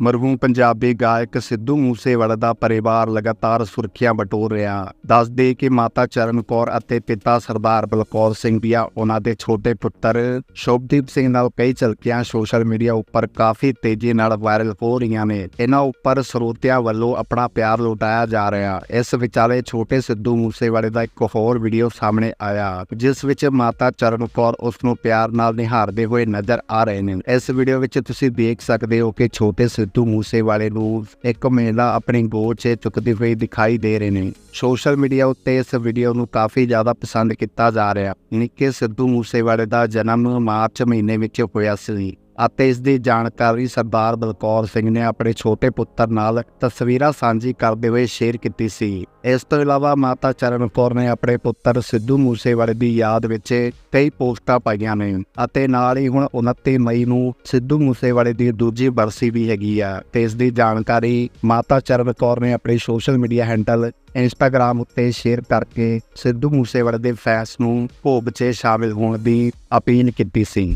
ਮਰਹੂਮ ਪੰਜਾਬੀ ਗਾਇਕ ਸਿੱਧੂ ਮੂਸੇਵਾਲਾ ਦਾ ਪਰਿਵਾਰ ਲਗਾਤਾਰ ਸੁਰਖੀਆਂ ਬਟੋਰ ਰਿਹਾ। ਦੱਸਦੇ ਕਿ ਮਾਤਾ ਚਰਨ ਕੌਰ ਅਤੇ ਪਿਤਾ ਸਰਦਾਰ ਬਲਕੌਰ ਸਿੰਘ ਵੀ ਉਹਨਾਂ ਦੇ ਛੋਟੇ ਪੁੱਤਰ ਸ਼ੁਭਦੀਪ ਸਿੰਘ ਨਾਲ ਕਈ ਝਲਕੀਆਂ ਸੋਸ਼ਲ ਮੀਡੀਆ ਉੱਪਰ ਕਾਫੀ ਤੇਜ਼ੀ ਨਾਲ ਵਾਇਰਲ ਹੋ ਰਹੀਆਂ ਨੇ। ਇਹਨਾਂ ਉੱਪਰ ਸਰੋਤਿਆਂ ਵੱਲੋਂ ਆਪਣਾ ਪਿਆਰ ਲੁਟਾਇਆ ਜਾ ਰਿਹਾ। ਇਸ ਵਿਚਾਲੇ ਛੋਟੇ ਸਿੱਧੂ ਮੂਸੇਵਾਲੇ ਦਾ ਇੱਕ ਹੋਰ ਵੀਡੀਓ ਸਾਹਮਣੇ ਆਇਆ, ਜਿਸ ਵਿੱਚ ਮਾਤਾ ਚਰਨ ਕੌਰ ਉਸ ਨੂੰ ਪਿਆਰ ਨਾਲ ਨਿਹਾਰਦੇ ਹੋਏ ਨਜ਼ਰ ਆ ਰਹੇ ਨੇ। ਇਸ ਵੀਡੀਓ ਵਿੱਚ ਤੁਸੀਂ ਦੇਖ ਸਕਦੇ ਹੋ ਕਿ ਛੋਟੇ ਸਿੱਧੂ ਮੂਸੇਵਾਲੇ ਨੂੰ ਇੱਕ ਮਹਿਲਾ ਆਪਣੀ ਗੋਦ 'ਚ ਚੁੱਕਦੀ ਹੋਈ ਦਿਖਾਈ ਦੇ ਰਹੇ ਨੇ। ਸੋਸ਼ਲ ਮੀਡੀਆ ਉੱਤੇ ਇਸ ਵੀਡੀਓ ਨੂੰ ਕਾਫੀ ਜ਼ਿਆਦਾ ਪਸੰਦ ਕੀਤਾ ਜਾ ਰਿਹਾ। ਨਿੱਕੇ ਸਿੱਧੂ ਮੂਸੇਵਾਲੇ ਦਾ ਜਨਮ ਮਾਰਚ ਮਹੀਨੇ ਵਿੱਚ ਹੋਇਆ ਸੀ। ਅਤੇ ਇਸ ਦੀ ਜਾਣਕਾਰੀ ਸਰਦਾਰ ਬਲਕੌਰ ਸਿੰਘ ਨੇ ਆਪਣੇ ਛੋਟੇ ਪੁੱਤਰ ਨਾਲ ਤਸਵੀਰਾਂ ਸਾਂਝੀ ਕਰਦੇ ਹੋਏ ਸ਼ੇਅਰ ਕੀਤੀ ਸੀ। ਇਸ ਤੋਂ ਇਲਾਵਾ ਮਾਤਾ ਚਰਨ ਕੌਰ ਨੇ ਆਪਣੇ ਪੁੱਤਰ ਸਿੱਧੂ ਮੂਸੇਵਾਲੇ ਦੀ ਯਾਦ ਵਿੱਚ ਕਈ ਪੋਸਟਾਂ ਪਾਈਆਂ ਨੇ ਅਤੇ ਨਾਲ ਹੀ ਹੁਣ 29 ਮਈ ਨੂੰ ਸਿੱਧੂ ਮੂਸੇਵਾਲੇ ਦੀ ਦੂਜੀ ਬਰਸੀ ਵੀ ਹੈਗੀ ਆ ਤੇ ਇਸ ਦੀ ਜਾਣਕਾਰੀ ਮਾਤਾ ਚਰਨ ਕੌਰ ਨੇ ਆਪਣੇ ਸੋਸ਼ਲ ਮੀਡੀਆ ਹੈਂਡਲ ਇੰਸਟਾਗ੍ਰam ਉੱਤੇ ਸ਼ੇਅਰ ਕਰਕੇ ਸਿੱਧੂ ਮੂਸੇਵਾਲੇ ਦੇ ਫੈਨਸ ਨੂੰ ਭੋਗ 'ਚ ਸ਼ਾਮਿਲ ਹੋਣ ਦੀ ਅਪੀਲ ਕੀਤੀ ਸੀ।